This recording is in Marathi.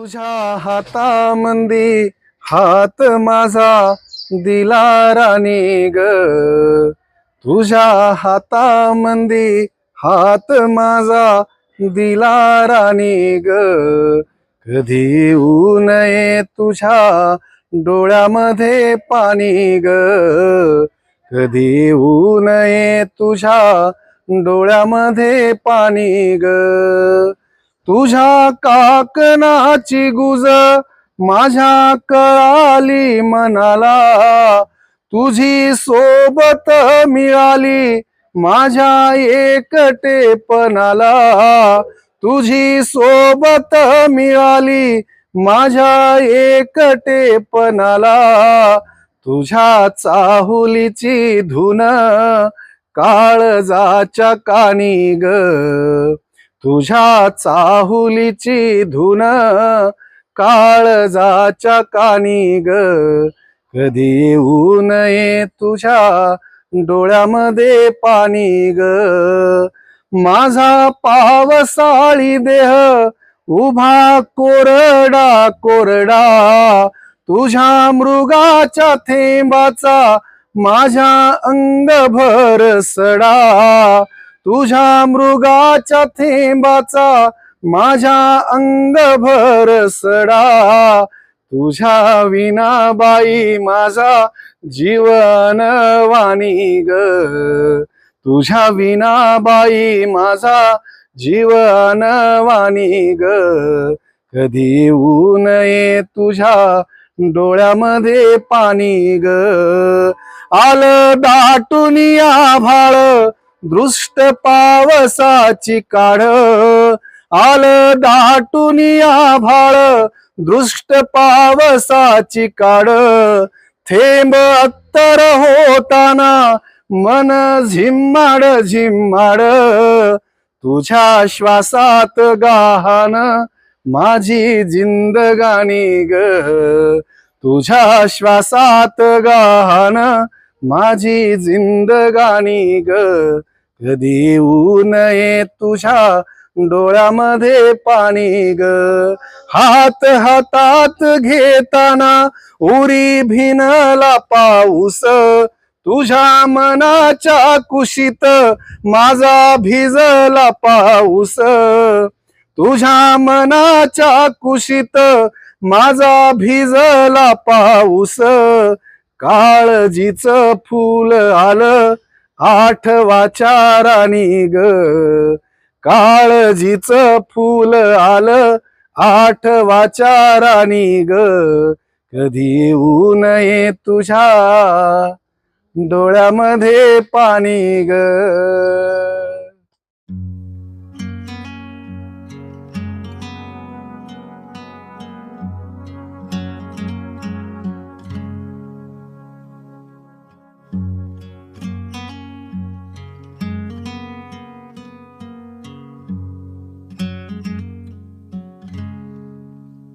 तुझ्या हातामंदी हात माझा दिला राणी ग. तुझ्या हातामंदी हात माझा दिला राणी ग. कधी येऊ नये तुझ्या डोळ्यामध्ये पाणी ग. कधी येऊ नये तुझ्या डोळ्यामध्ये पाणी ग. तुझ्या काकणाची गुज माझ्या कळाली मनाला. तुझी सोबत मिळाली माझ्या एकटेपणाला. तुझी सोबत मिळाली माझ्या एकटेपणाला. तुझ्या चाहुलीची धुन काळजाच्या कानी ग. तुझ्या चाहुलीची धुन काळजाच्या कानी ग. कधी येऊ नये तुझ्या डोळ्यामध्ये पाणी ग. माझा पावसाळी देह उभा कोरडा कोरडा. तुझ्या मृगाच्या थेंबाचा माझ्या अंगभर सडा. तुझ्या मृगाच्या थेंबाचा माझ्या अंगभर सडा. तुझ्या विना बाई माझा जीवन वाणी ग. तुझ्या विना बाई माझा जीवन वाणी ग. कधी येऊ नये तुझ्या डोळ्यामध्ये पाणी ग. आलं दाटून आभाळ दृष्ट पावसाची काढ. आलं दाटून आभाळ दृष्ट पावसाची काढ. थेंब अत्तर होताना मन झिम्माड झिम्माड. तुझ्या श्वासात गाहान माझी जिंदगानी ग. तुझ्या श्वासात गाहान माझी जिंदगानी ग. कधी येऊ नये तुझ्या डोळ्यामध्ये पाणी ग? हात हातात घेताना उरी भिनला पाऊस. तुझ्या मनाच्या कुशीत माझा भिजला पाऊस. तुझ्या मनाच्या कुशीत माझा भिजला पाऊस. काळजीच फूल आलं आठ राणी ग. काळजीच फुल आलं आठ राणी ग. कधी येऊ नये तुझ्या डोळ्यामध्ये पाणी ग.